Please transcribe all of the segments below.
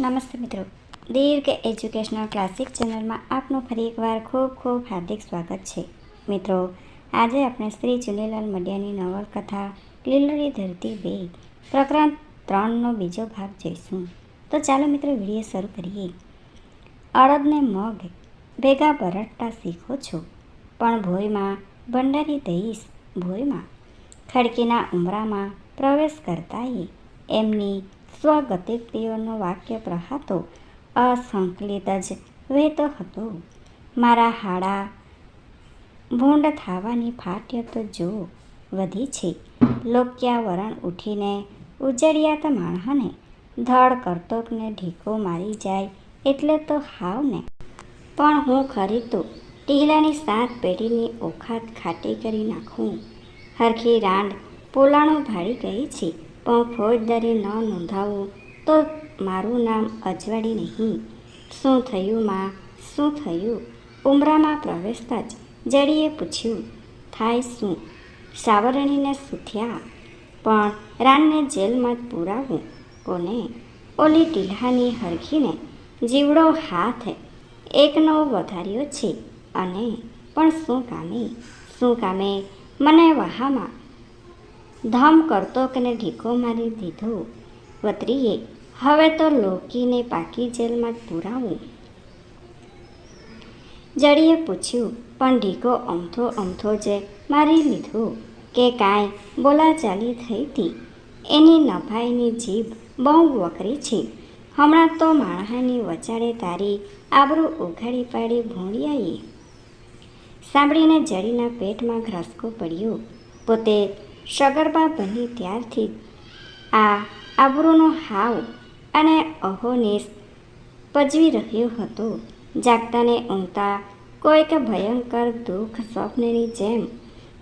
નમસ્તે મિત્રો. દીર્ઘ educational classic ચેનલમાં આપનું ફરી એકવાર ખૂબ ખૂબ હાર્દિક સ્વાગત છે. મિત્રો, આજે આપણે શ્રી ચુનીલાલ મડિયાની નવલકથા લીલરી ધરતી બે પ્રકરણ ત્રણનો બીજો ભાગ જોઈશું. તો ચાલો મિત્રો વીડિયો શરૂ કરીએ. અડદને મગ, ભેગા બરડતા શીખો છો. પણ ભોયમાં ભંડારી દઈશ ભોયમાં. ખડકીના ઉમરામાં પ્રવેશ કરતાએ એમની સ્વગતિક્તિઓનો વાક્ય પ્રહાર તો અસંકલિત જ વહેતો હતો. મારા હાડા, ભૂંડ થવાની ફાટ્ય તો જો વધી છે. લોક્યા વરણ ઉઠીને ઉજળિયાત માણસને ધડ કરતોકને ઢીકો મારી જાય એટલે તો હાવ ને પણ હું ખરી તો ટીહલાની સાત પેઢીની ઓખાત ખાટી કરી નાખું. હરખી રાંડ પોલાણો ભાળી ગઈ છે. પણ ફોજદારી ન નોંધાવું, તો મારું નામ અજવાડી નહીં. શું થયું માં? શું થયું? ઉમરામાં પ્રવેશતા જ જડીએ પૂછ્યું, થાય શું? સાવરણીને સૂથ્યા? પણ રાનને જેલમાં પુરાવું? કોને? ઓલી ટીલ્હાની હરખીને જીવડો હાથ એકનો વધાર્યો છે. અને? પણ શું કામે? શું કામે? મને વહામાં ધમ કરતો કને ઢીકો મારી દીધો. વતરીએ, હવે તો લોકીને પાકી જેલમાં પુરાવું. જડીએ પૂછ્યું, પણ ઢીકો અમથો અમથો જે મારી લીધો? કે કાંઈ બોલાચાલી થઈ હતી એની નભાઈની જીભ બહુ વકરી છે. હમણાં તો માણહાની વચાડે તારી આબરૂ ઉઘાડી પાડી ભૂંડિયાએ. સાંભળીને જડીના પેટમાં ઘ્રસકો પડ્યો. પોતે સગર્ભા બની ત્યારથી આ આબરૂનો હાવ અને અહોનેશ પજવી રહ્યો હતો. જાગતાને ઊંઘતા કોઈક ભયંકર દુઃખ સ્વપ્નની જેમ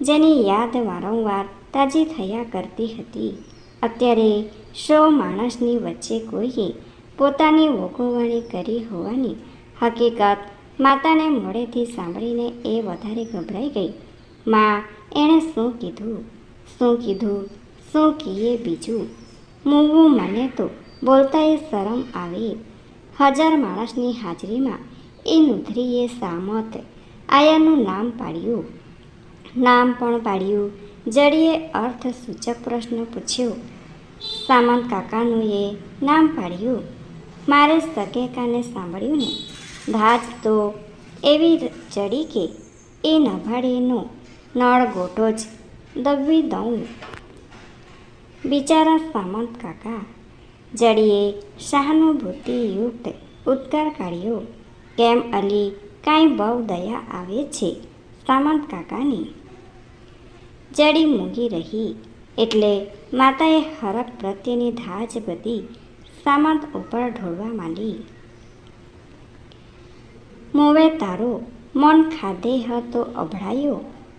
જેની યાદ વારંવાર તાજી થયા કરતી હતી. અત્યારે સૌ માણસની વચ્ચે કોઈએ પોતાની વોગોવાણી કરી હોવાની હકીકત માતાને મોડેથી સાંભળીને એ વધારે ગભરાઈ ગઈ. માં, એણે શું કીધું? શું કીધું. શું કીએ બીજું. મૂવું મને તો બોલતા એ શરમ આવે. હજાર માણસની હાજરીમાં એ નુધરીએ સામત આયાનું નામ પાડ્યું. નામ પણ પાડ્યું. જડીએ અર્થ સૂચક પ્રશ્ન પૂછ્યો. સામંત કાકાનું એ નામ પાડ્યું. મારે સકેકાને સાંભળ્યું ને? ધાજ તો એવી ચડી કે એ નભાડીનો નળ ગોટો જ દબવી દઉં બિચારા સામંત કાકા, જડીએ સહાનુભૂતિયુક્ત ઉદ્ગાર કાઢ્યો કેમ અલી, કાંઈ બહુ દયા આવે છે? સામંત કાકાની જડી મૂંગી રહી એટલે માતાએ હરક પ્રત્યેની ધાજ બધી સામંત ઉપર ઢોળવા માંડી. મોવે તારો, મન ખાધે હતો અભળાયો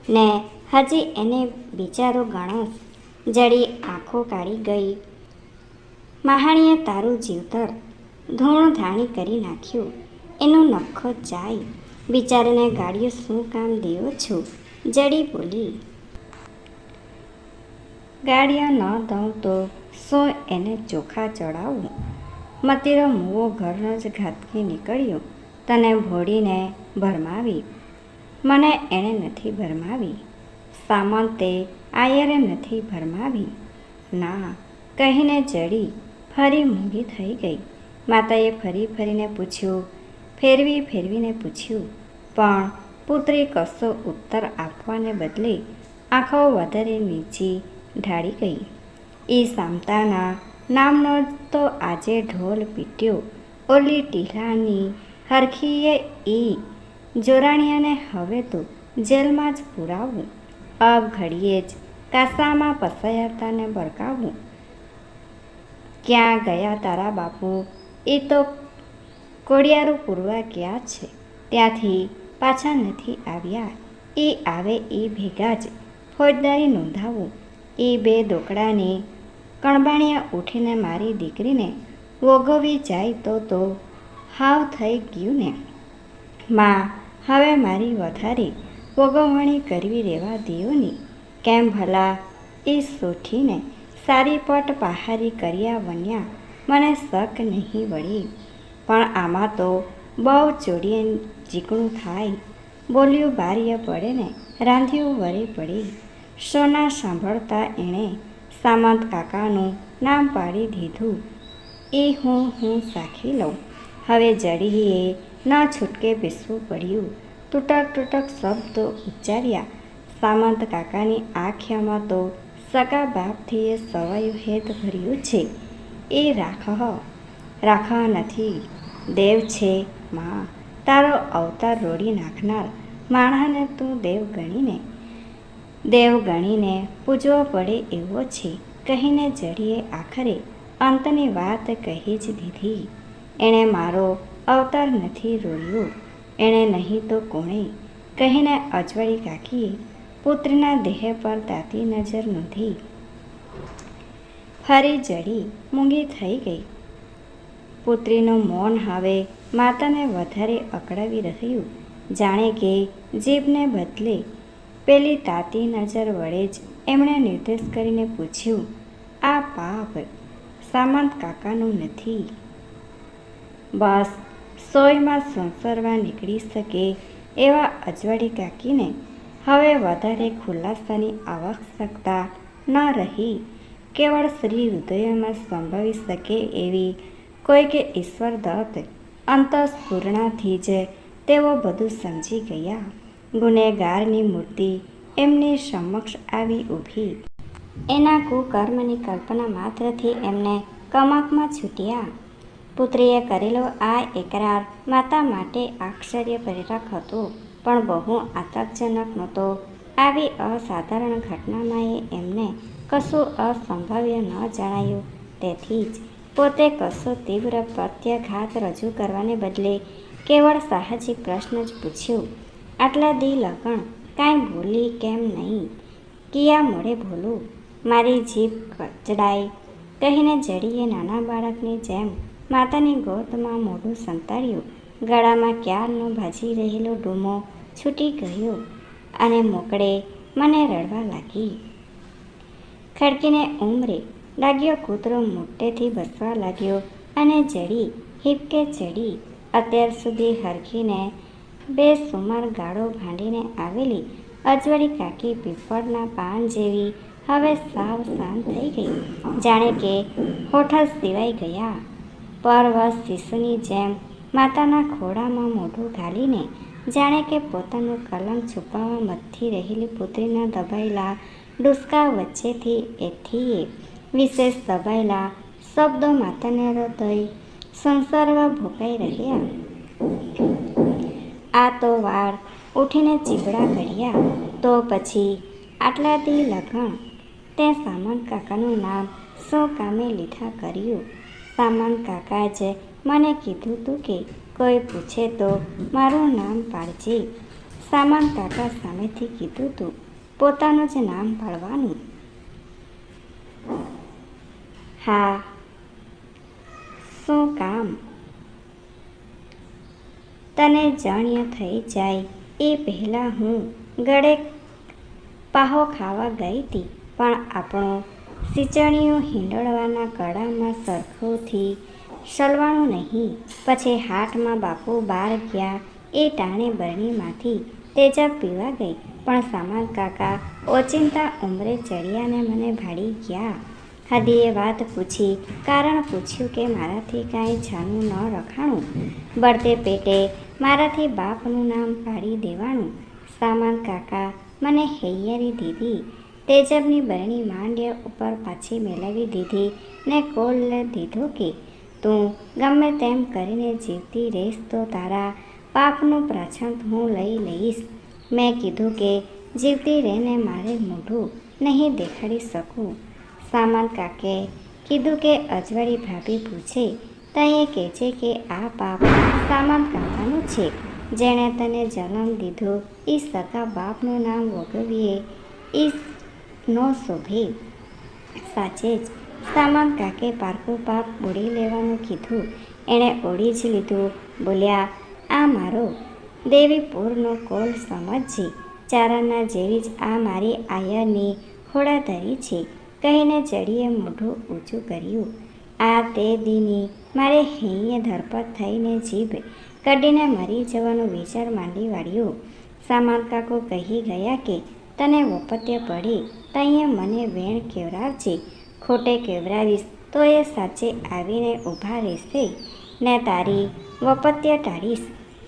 ને હજી, એને બિચારો ગણો. જડી આંખો કાઢી ગઈ. મહાણીએ તારું જીવતર ધૂણ ધાણી કરી નાખ્યું. એનો નખો જાય. બિચારાને ગાડીઓ શું કામ દેવો છો? જડી બોલી ગાડીઓ ન દઉં તો શું એને ચોખા ચડાવું? મતીરો મૂવો ઘરનો જ ઘાતકી નીકળ્યો. તને ભોળીને ભરમાવી. મને એણે નથી ભરમાવી. સામંતે આયરે નથી ભરમાવી. ના, કહીને જડી ફરી મૂંગી થઈ ગઈ. માતાએ ફરી ફરીને પૂછ્યું, ફેરવી ફેરવીને પૂછ્યું, પણ પુત્રી કશો ઉત્તર આપવાને બદલે આંખો વધારે નીચી ઢાળી ગઈ. એ સામતાના નામનો તો આજે ઢોલ પીટ્યો. ઓલી ટીલાની હરખીએ એ જોરાણીયાને હવે તો જેલમાં જ પુરાવું. અબ ઘડીએ જ કાસામાં પસાયતાને બરકાવું. ક્યાં ગયા તારા બાપુ? એ તો કોડિયારું પૂરવા ગયા છે. ત્યાંથી પાછા નથી આવ્યા. એ આવે એ ભેગા જ ફોજદારી નોંધાવું. એ બે દોકડાની કણબાણિયા ઉઠીને મારી દીકરીને વોગવી જાય તો તો હાવ થઈ ગયું ને. માં, હવે મારી વધારે વગવણી કરવી રહેવા દિયોની કેમ ભલા? એ સોઠીને સારી પટ પહારી કર્યા વન્યા મને શક નહીં વળી. પણ આમાં તો બહુ ચોડીએ ચીકણું થાય. બોલ્યું બારીએ પડે ને, રાંધ્યું વરે પડી. સોના સાંભળતા એણે સામંત કાકાનું નામ પાડી દીધું. એ હું હું સાખી લઉં. હવે જડીએ ન છૂટકે બેસવું પડ્યું. તૂટક તૂટક શબ્દો ઉચ્ચાર્યા. સામંત કાકાની આંખ્યામાં તો સગા બાપથી એ સવાયું હેત ભર્યું છે. એ રાખ રાખ નથી. દેવ છે માં. તારો અવતાર રોડી નાખનાર માણસને તું દેવ ગણીને દેવ ગણીને પૂજવો પડે એવો છે. કહીને જડીએ આખરે અંતની વાત કહી જ દીધી. એણે મારો અવતાર નથી રોળ્યો એણે નહીં તો કોણે કહીને અજવાળી કાકીએ પુત્રના દેહ પર તાતી નજર નોંધી. ફરી જડી મૂંગી થઈ ગઈ. પુત્રીનું મૌન હવે માતાને વધારે અકળાવી રહ્યું. જાણે કે જીભને બદલે પેલી તાતી નજર વડે જ એમણે નિર્દેશ કરીને પૂછ્યું, આ પાપ સામંત કાકાનું નથી. બસ સોયમાં સંસરવા નીકળી શકે એવા અજવાળી કાકીને હવે વધારે ખુલાસાની આવશ્યકતા ન રહી. કેવળ શ્રી હૃદયમાં સંભવી શકે એવી કોઈ કે ઈશ્વર દત્ત અંતસ્ફૂર્ણાથી જ તેઓ બધું સમજી ગયા. ગુનેગારની મૂર્તિ એમની સમક્ષ આવી ઊભી. એના કુકર્મની કલ્પના માત્રથી એમને કમકમાં છૂટ્યા. પુત્રીએ કરેલો આ એકરાર માતા માટે આશ્ચર્યપ્રેરક હતો, પણ બહુ આતંકજનક નહોતો. આવી અસાધારણ ઘટનામાં એમને કશું અસંભવ્ય ન જણાયું. તેથી જ પોતે કશો તીવ્ર પ્રત્યાઘાત રજૂ કરવાને બદલે કેવળ સાહજિક પ્રશ્ન જ પૂછ્યો, આટલા દી લગણ કાંઈ ભૂલી કેમ નહીં? કિયા મોડે ભૂલું? મારી જીભ કચડાઈ. કહીને જડીએ નાના બાળકની જેમ માતાની ગોદમાં મોઢું સંતાડ્યું. ગળામાં ક્યારનો ભાજી રહેલો ડૂમો છૂટી ગયો અને મોકળે મને રડવા લાગી. ખડકીને ઉમરે લાગ્યો કૂતરો મોટેથી બસવા લાગ્યો અને જડી હિપકે ચડી. અત્યાર સુધી હરખીને બે સુમાર ગાળો ભાંડીને આવેલી અજવળી કાકી પીપળના પાન જેવી હવે સાવ શાંત થઈ ગઈ. જાણે કે હોઠ સિવાઈ ગયા. પરવશ શિશુની જેમ માતાના ખોળામાં મોઢું ઘાલીને જાણે કે પોતાનું કલંક છુપાવવા મથથી રહેલી પુત્રીના દબાયેલા ડુસકા વચ્ચેથી એથીએ વિશેષ દબાયેલા શબ્દો માતાને હૃદય સંસારમાં ભોકાઈ રહ્યા. આ તો વાળ ઉઠીને ચીબડા કર્યા. તો પછી આટલા દી લગણ તે સામંત કાકાનું નામ શું કામે લીધા કર્યું. સામંત કાકા જ મને કીધું તું કે કોઈ પૂછે તો મારું નામ પાડજે. સામંત કાકા સામેથી કીધું તું, પોતાનું જ નામ પાડવાનું. હા, શું કામ? તને જાણ્ય થઈ જાય. એ પહેલાં હું ગળે પાહો ખાવા ગઈ હતી, પણ આપણો સિંચણીઓ હિંડળવાના કડામાં સરખોથી સલવાણું નહીં. પછી હાટમાં બાપુ બહાર ગયા. એ ટાણે બરણીમાંથી તેજા પીવા ગઈ. પણ સામાન કાકા ઓચિંતા ઉંમરે ચડિયાને મને ભાડી ગયા. હદીએ વાત પૂછી, કારણ પૂછ્યું કે મારાથી કાંઈ છાનું ન રખાણું. બળતે પેટે મારાથી બાપનું નામ પાડી દેવાનું. સામાન કાકા મને હૈયારી દીધી. તેજબની બરણી માંડ્યા ઉપર પાછી મેળવી દીધી ને કોલ દીધો કે, તું ગમે તેમ કરીને જીવતી રહીશ તો તારા પાપનું પ્રાચંત હું લઈ લઈશ. મેં કીધું કે, જીવતી રહીને મારે મોઢું નહીં દેખાડી શકું. સામાન કાકે કીધું કે, અજવાળી ભાભી પૂછે, તઈએ કહેજે કે આ પાપ સામાન કાકાનું છે. જેણે તને જન્મ દીધો એ સગા બાપનું નામ વગવીએ. એ નો શોભે. સાચે જ સામાન કાકે પારકું પાપ ઓળી લેવાનું કીધું. એણે ઓળી જ લીધું. બોલ્યા, આ મારો દેવીપુરનો કોલ સમજજે. ચારાના જેવી જ આ મારી આયરની હોડાધરી છે. કહીને ચડીએ મોઢું ઊંચું કર્યું. આ તે દીની મારે હૈયે ધરપત થઈને જીભ કઢીને મરી જવાનો વિચાર માંડી વાળ્યો. સામાન કાકો કહી ગયા કે તને વપત્ય પડી, તઈએ મને વેણ કેવરાવજે ખોટે કેવરાવીશ તો એ સાચે આવીને ઊભા રહેશે. ને તારી વપત્ય ટાળીશ.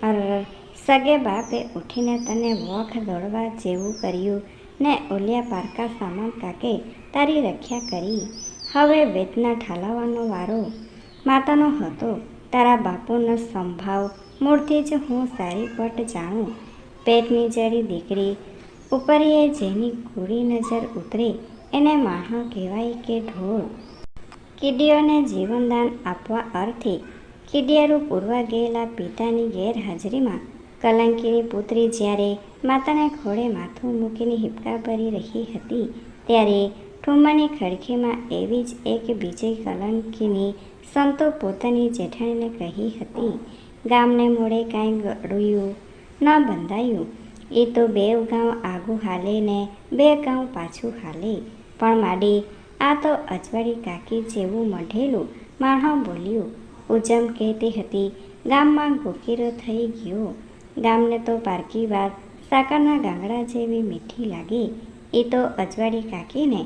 અર, સગે બાપે ઉઠીને તને વોખ દોડવા જેવું કર્યું, ને ઓલિયા પારકા સામાન કાકે તારી રક્ષા કરી. હવે વેદના ઠાલવવાનો વારો માતાનો હતો. તારા બાપુનો સંભાવ મૂળથી જ હું સારી પટ જાણું. પેટની જરી દીકરી ઉપરીએ જેની ગોળી નજર ઉતરે, એને માણો કહેવાય કે ઢોળ. કીડીઓને જીવનદાન આપવા અર્થે કીડિયારું પૂરવા ગયેલા પિતાની ગેરહાજરીમાં કલંકીની પુત્રી જ્યારે માતાને ખોળે માથું મૂકીને હિપકા ભરી રહી હતી, ત્યારે ઠુમ્માની ખડખીમાં એવી જ એક બીજી કલંકીની સંતો પોતાની જેઠાણીને કહી હતી, ગામને મોડે કાંઈ ગળ્યું ન બંધાયું એ તો બે ગાઉં આગું હાલે ને બે ગાઉં પાછું હાલે. પણ માડી, આ તો અજવાળી કાકી જેવું મઢેલું માણસ બોલ્યું. ઉજમ કહેતી હતી, ગામમાં ગોકીરો થઈ ગયો. ગામને તો પારકી વાત સાકરના ગાંગડા જેવી મીઠી લાગી. એ તો અજવાળી કાકીને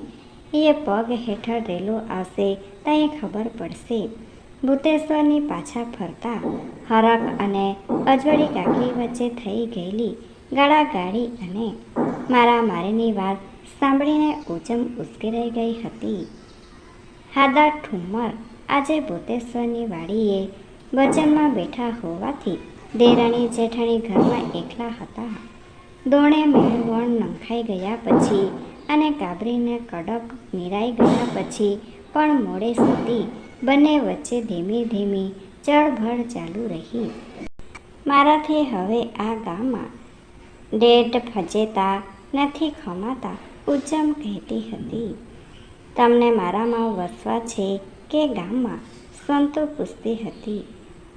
એ પગ હેઠળ રેલો આવશે ત્યાં ખબર પડશે. ભૂતેશ્વરની પાછા ફરતા હરક અને અજવાળી કાકી વચ્ચે થઈ ગયેલી. ગાળાગાળી અને મારા મારીની વાત સાંભળીને ઉજમ ઉશ્કેરાઈ ગઈ હતી. હાદા ઠુમ્મર આજે ભૂતેશ્વરની વાડીએ વચનમાં બેઠા હોવાથી દેરાણી જેઠાણી ઘરમાં એકલા હતા. દોણે મેળવણ નંખાઈ ગયા પછી અને કાબરીને કડક નિરાઈ ગયા પછી પણ મોડે સુધી બંને વચ્ચે ધીમી ધીમી ચળભળ ચાલુ રહી. મારાથી હવે આ ગામમાં ડેટ ફજેતા નથી ખમાતા ઉજ્જમ કહેતી હતી. તમને મારામાં વસવા છે કે ગામમાં? સંતો પૂછતી હતી.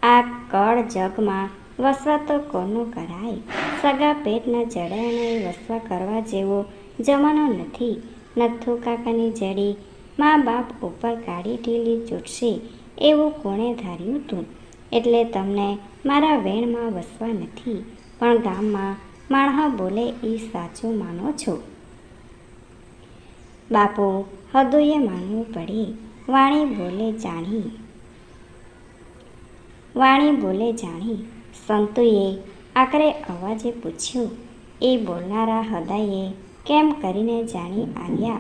આ કળ જગમાં વસવા તો કોનું કરાય? સગા પેટના જડાને વસવા કરવા જેવો જમાનો નથી. નથુ કાકાની જડી મા બાપ ઉપર કાળી ઢીલી ચૂંટશે એવું કોણે ધાર્યું હતું એટલે તમને મારા વેણમાં વસવા નથી. પણ ગામમાં માણહ બોલે એ સાચું માનો છો. બાપુ હદુએ માનવું પડે. વાણી બોલે, જાણી. વાણી બોલે, જાણી. સંતુએ આકરે અવાજે પૂછ્યું, એ બોલનારા હૃદયે કેમ કરીને જાણી આવ્યા?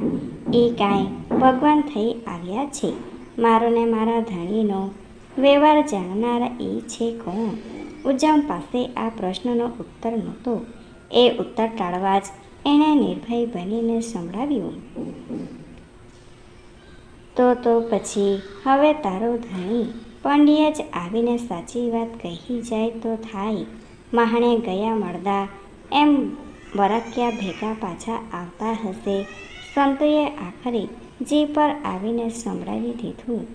એ કાંઈ ભગવાન થઈ આવ્યા છે? મારો ને મારા ધણીનો વ્યવહાર જાણનારા એ છે કોણ? ઉજમ પાસે આ પ્રશ્નનો ઉત્તર નહોતો. એ ઉત્તર ટાળવા જ એણે નિર્ભય બનીને સંભળાવ્યું. તો તો પછી હવે તારો ધણી પંડ્ય જ આવીને સાચી વાત કહી જાય તો થાય. મહાણે ગયા મળદા એમ બરાક્યા ભેગા પાછા આવતા હશે. સંતોએ આખરે જી પર આવીને સંભળાવી દીધું.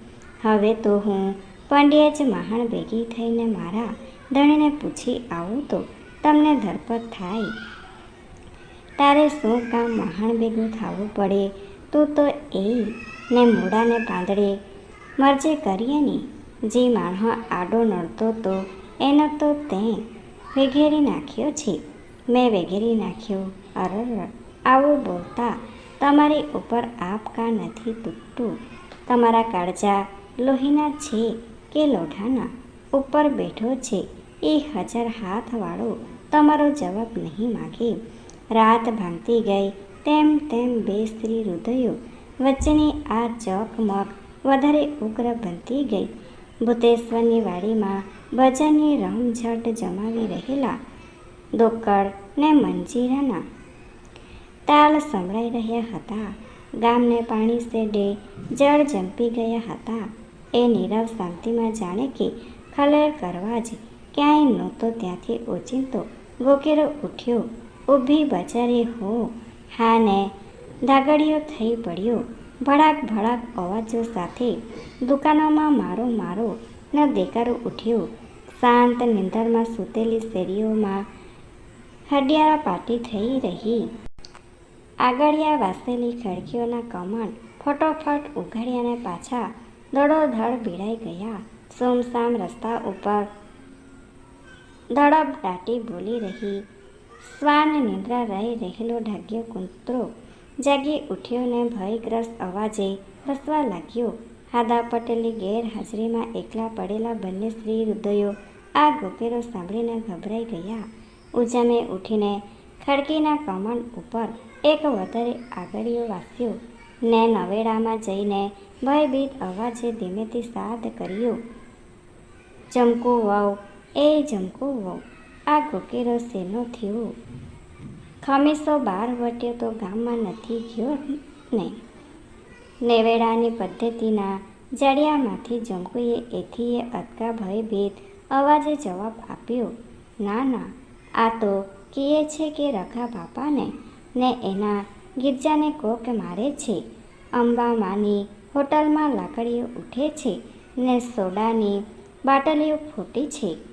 હવે તો હું પંડ્ય જ મહાણ ભેગી થઈને મારા ધણીને પૂછી આવું તો તમને ધરપત થાય. તારે શું કામ મહાણ ભેગું થવું પડે? તું તો એ ને મોડાને પાંદડે. મરજે કરીએ ને. જે માણસ આડો નડતો તો એનો તો તે વેઘેરી નાખ્યો છે. મેં વેઘેરી નાખ્યો. અરર આવું બોલતા તમારી ઉપર આપકા નથી તૂટતું? તમારા કાળજા લોહીના છે કે લોઢાના? ઉપર બેઠો છે. એ હજાર હાથવાળો તમારો જવાબ નહીં માગે. રાત ભાંગતી ગઈ, તેમ તેમ બે સ્ત્રી હૃદયો વચ્ચેની આ ચકમક વધારે ઉગ્ર બનતી ગઈ. ભૂતેશ્વરની વાડીમાં ભજનની રમઝટ જમાવી રહેલા દોકડ ને મંજીરાના તાલ સંભળાઈ રહ્યા હતા. ગામને પાણી સેડે જળ જંપી ગયા હતા. એ નીરવ શાંતિમાં જાણે કે ખલેલ કરવા જ ક્યાંય નહોતો ત્યાંથી ઓચિંતો. ગોકેરો ઉઠ્યો. ઊભી બજારે હો. હા ને દાગડીઓ થઈ પડ્યો. ભડાક ભડાક અવાજો સાથે દુકાનોમાં મારો મારો ન દેકારો ઉઠ્યો. શાંત નિંદરમાં સૂતેલી શેરીઓમાં હડિયાળા પાટી થઈ રહી. આગળિયા વાસેલી ખડકીઓના કમાન ફટોફટ ઉઘાડ્યાને પાછા દડોધડ ભીડાઈ ગયા. સોમસામ રસ્તા ઉપર ધડબ દાટી બોલી રહી શ્વાન નિંદ્રા રહી રહેલો ઢાગ્યો કૂતરો જાગી ઉઠ્યો ને ભયગ્રસ્ત અવાજે હસવા લાગ્યો હાદા પટેલની ગેરહાજરીમાં એકલા પડેલા બંને સ્ત્રી હૃદયો આ ગોપેરો સાંભળીને ગભરાઈ ગયા ઉજામે ઉઠીને ખડકીના કમણ ઉપર એક વધારે આગળીઓ વાસ્યો ને નવેડામાં જઈને ભયભીત અવાજે ધીમેથી સાદ કર્યો ચમકુ વહુ એ જમકુ વહુ. આ ગોકેરો શેનો થયો? ખમીસો બાર વટ્યો તો ગામમાં નથી ગયો ને. નેવેડાની પદ્ધતિના જડિયામાંથી જમકુએ એથીએ અટકા ભયભીત અવાજે જવાબ આપ્યો, ના ના, આ તો કહે છે કે રખા બાપાને ને એના ગિરજાને કોક મારે છે. અંબામાની હોટલમાં લાકડીઓ ઉઠે છે ને સોડાની બાટલીઓ ફૂટી છે.